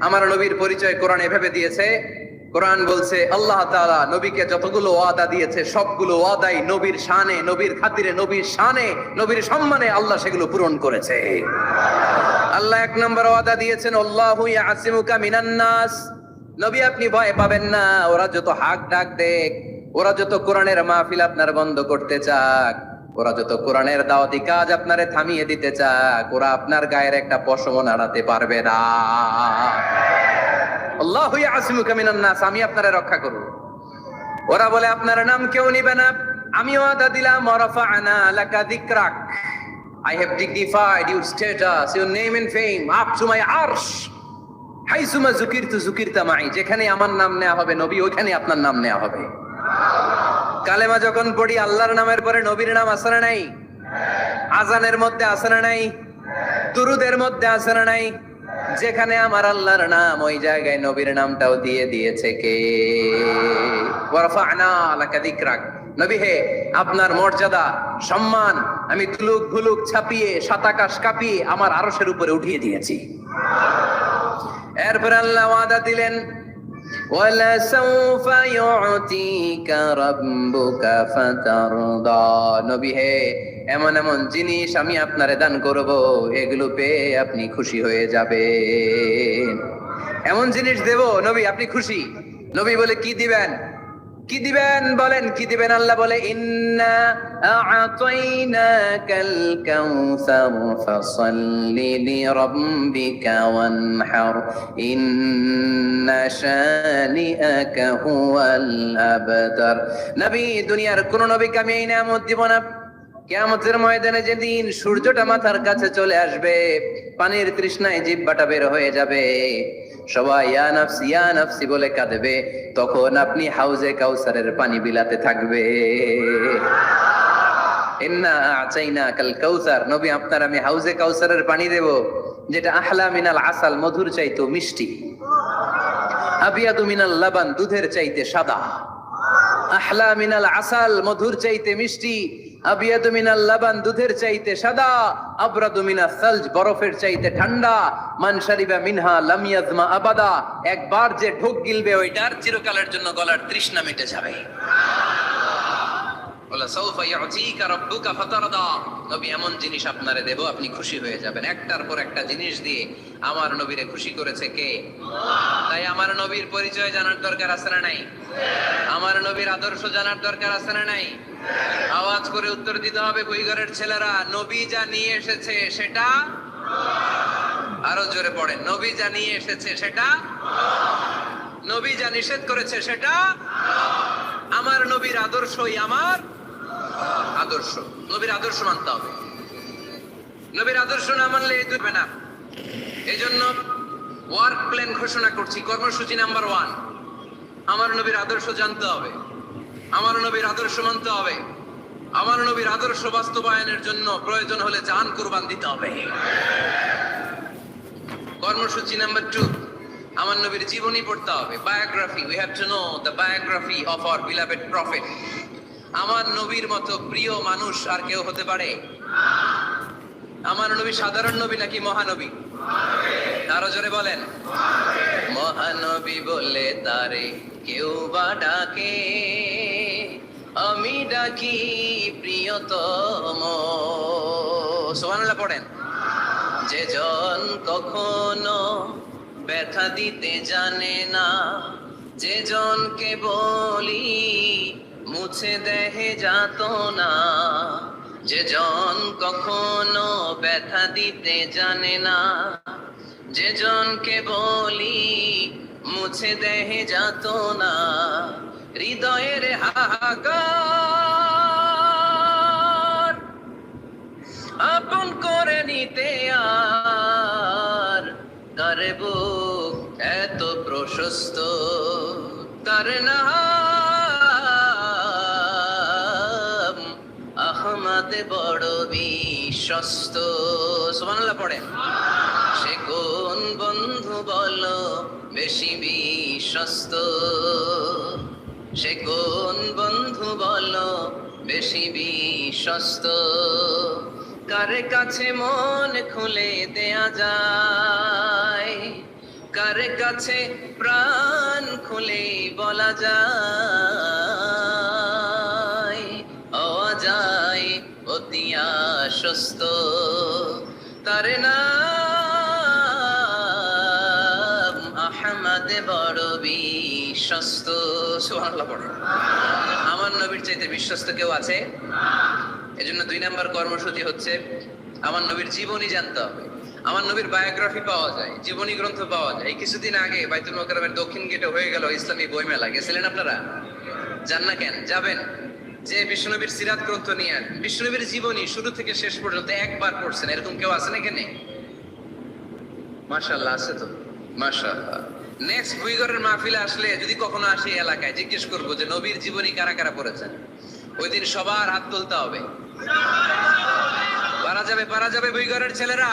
আমার নবীর পরিচয় কোরআন এভাবে দিয়েছে। কোরআন বলছে, আল্লাহ তাআলা নবীকে যতগুলো ওয়াদা দিয়েছে, সবগুলো ওয়াদাই নবীর শানে, নবীর খাতিরে, নবীর শানে, নবীর সম্মানে আল্লাহ সেগুলো পূরণ করেছে। আল্লাহ এক নম্বর ওয়াদা দিয়েছেন, আল্লাহু ইয়াসিমুকা মিনান নাস। নবী আপনি ভয় পাবেন না, ওরা যত হাক ডাক দেখ, ওরা যত কোরআনের মাহফিল আপনার বন্ধ করতে চাক। ওরা যত কোরআনের দাওয়াতি কাজ আপনারে থামিয়ে দিতে চাক ওরা আপনার গায়ের একটা পশম নাড়াতে পারবে না। আল্লাহ ইয়াসিমুকা মিনান আমি আপনারে রক্ষা করব। ওরা বলে আপনার নাম কেউ নিবে না। আমি ওয়াদা দিলাম ওয়ারাফা'না লাকা যিকরাক। I have dignified your status, your name and fame up to my arsh. হাইসুমা জুকিরতু জুকিরতা মাই যেখানে আমার নাম নেওয়া হবে নবী ওইখানে আপনার নাম নেওয়া হবে। কালেমা যখন পড়ি, আল্লাহর নামের পরে নবীর নাম আসে না নাই? আজানের মধ্যে আসে না নাই? দুরুদের মধ্যে আসে না নাই? যেখানে আমার আল্লাহর নাম, ওই জায়গায় নবীর নামটাও দিয়ে দিয়েছে কে? নবী হে, আপনার মর্যাদা, সম্মান আমি তুলুক ভুলুক ছাপিয়ে সাতাকাশ কাঁপিয়ে আমার আরসের উপরে উঠিয়ে দিয়েছি। এরপর আল্লাহ ওয়াদা দিলেন وَلَسَوْفَ يُعْتِيكَ رَبُّكَ فَتَرْضَى নবী হে এমন এমন জিনিস আমি আপনারে দান করব এগুলো পেয়ে আপনি খুশি হয়ে যাবেন এমন জিনিস দেব নবী আপনি খুশি নবী বলে কি দিবেন কি দিবেন বলেন, কি দিবেন আল্লাহ বলে? ইন্না নবী, দুনিয়ার কোন নবীকে আমি এই নিয়ামত দিব না। কেয়ামতের ময়দানে যেদিন সূর্যটা মাথার কাছে চলে আসবে, পানির তৃষ্ণায় জিব্বাটা বের হয়ে যাবে। সবাই, ইয়া নাফসি ইয়া নাফসি বলে কাঁদবে। তখন আপনি হাউজে কাউসারের পানি বিলাতে থাকবে। ইন্না আচাইনা কাল কাউসার নবী, আপনার আমি হাউজে কাউসারের পানি দেব, যেটা আহলা মিনাল আসাল, মধুর চাইতো মিষ্টি। আবিয়াদু মিনাল লাবান, দুধের চাইতে সাদা। আহলা মিনাল আসাল, মধুর চাইতে মিষ্টি, আবিয়াদু মিনাল লাবান, দুধের চাইতে সাদা, আবরাদু মিনাস সালজ, বরফের চাইতে ঠান্ডা, মান শারিবা মিনহা লাম ইয়াজমা আবাদা, একবার যে ঢোক গিলবে ওইটার চিরকালের জন্য গলার তৃষ্ণা মিটে যাবে। এমন জিনিস আপনারে আপনি খুশি হয়ে একটার পর একটা জিনিস দিয়ে আমার নবীরে খুশি করেছে কে? তাই আমার নবীর পরিচয় জানার দরকার আছে না নাই? আমার নবীর আদর্শ জানার দরকার আছে না নাই? আওয়াজ করে উত্তর দিতে হবে বইঘরের ছেলেরা, নবী যা নিয়ে এসেছে সেটা? আরও জোরে পড়ে নবী যা নিয়ে এসেছে সেটা? নবী যা নিষেধ করেছে সেটা? আদর্শই আমার আদর্শ। নবীর আদর্শ মানতে হবে। নবীর আদর্শ না মানলে এই দুবে না। এই জন্য ওয়ার্ক প্ল্যান ঘোষণা করছি, কর্মসূচি নাম্বার ওয়ান আমার নবীর আদর্শ জানতে হবে। আমার নবীর আদর্শ মানতে হবে। আমার নবীর আদর্শ বাস্তবায়নের জন্য প্রয়োজন হলে জান কোরবান দিতে হবে। কর্মসূচি নাম্বার টু আমার নবীর জীবনী পড়তে হবে biography we have to know the biography of our beloved prophet আমার নবীর মতো প্রিয় মানুষ আর কেউ হতে পারে? আমার নবী সাধারণ নবী নাকি মহানবী? আরও জোরে বলেন। মহানবী বলে তারে কেউ বা ডাকে, আমি ডাকি প্রিয়তম। সোহানাল্লাহ পড়েন। যে জন কখনো ব্যথা দিতে জানে না। যে জনকে বলি, মুছে দেহে যাত না। যে জন কখনো ব্যথা দিতে জানে না। যে জনকে বলি, মুছে দেহে যাত না। হৃদয়ের হাহাকার। আপন প্রশস্ত তার নাম আহমদ বড় বিশ্বস্ত। সুবহানাল্লাহ পড়েন সে কোন বন্ধু বলো বেশি বিশ্বস্ত? সে কোন বন্ধু বলো বেশি বিশ্বস্ত? কার কাছে মন খুলে দেয়া যায়? কার কাছে প্রাণ খুলে বলা যায়? যায় অতি আশ্বস্ত, তার নাম আহমদ বড় বিশ্বস্ত। সুবহানাল্লাহ, পড়ো। আমার নবীর চাইতে বিশ্বস্ত কেউ আছে? এজন্য দুই নাম্বার কর্মসূচি হচ্ছে, আমার নবীর জীবনী জানতে হবে। আমার নবীর বায়োগ্রাফি পাওয়া যায়, জীবনী গ্রন্থ পাওয়া যায়। কিছুদিন আগে বাইতুল মোকাররমের দক্ষিণ গেটে হয়ে গেল ইসলামী বইমেলা। গেছিলেন আপনারা? যান না কেন? যাবেন। যে বিষ্ণুনবীর সিরাত গ্রন্থ নিয়ে বিষ্ণুনবীর জীবনী শুরু থেকে শেষ পর্যন্ত একবার পড়ছেন। এরকম কেউ আছে আছেন এখানে মাশাআল্লাহ, আছে তো। মাশাআল্লাহ। নেক্সট বুইগরের মাহফিলে আসলে যদি কখনো আসে এলাকায়, জিজ্ঞেস করব যে নবীর জীবনী কারা কারা পড়েছেন? ওই দিন সবার হাত তুলতে হবে। পারা যাবে পারা যাবে বুইগরের ছেলেরা।